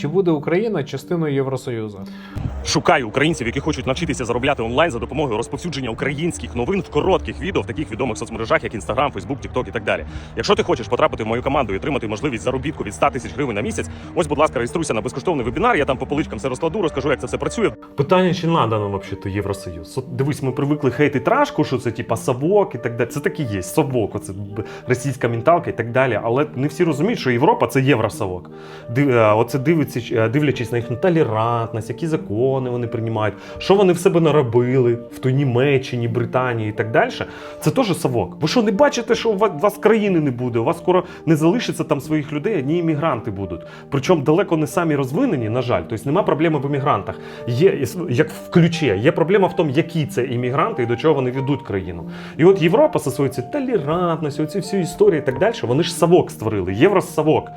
Чи буде Україна частиною Євросоюзу? Шукаю українців, які хочуть навчитися заробляти онлайн за допомогою розповсюдження українських новин в коротких відео в таких відомих соцмережах, як Instagram, Facebook, TikTok і так далі. Якщо ти хочеш потрапити в мою команду і отримати можливість заробітку від 100 тисяч гривень на місяць, ось, будь ласка, реєструйся на безкоштовний вебінар. Я там по поличкам все розкладу, розкажу, як це все працює. Питання, чи надо нам взагалі Євросоюз? От дивись, ми привикли хейтити рашку, що це типа совок і так далі. Це так і є, совок, оце російська менталка і так далі. Але не всі розуміють, що Європа це євросовок. Див, е, оце дивиться, дивлячись на їхню толерантність, які закони вони приймають, що вони в себе наробили в той Німеччині, Британії і так далі. Це теж совок. Ви що не бачите, що у вас, країни не буде? У вас скоро не залишиться там своїх людей, одні іммігранти будуть. Причому далеко не самі розвинені, на жаль. Тобто нема проблеми в іммігрантах. Є як в ключі, є проблема в тому, які це іммігранти і до чого вони ведуть країну. І от Європа цією толерантністю, оці всі історії і так далі, вони ж совок створили, євросовок.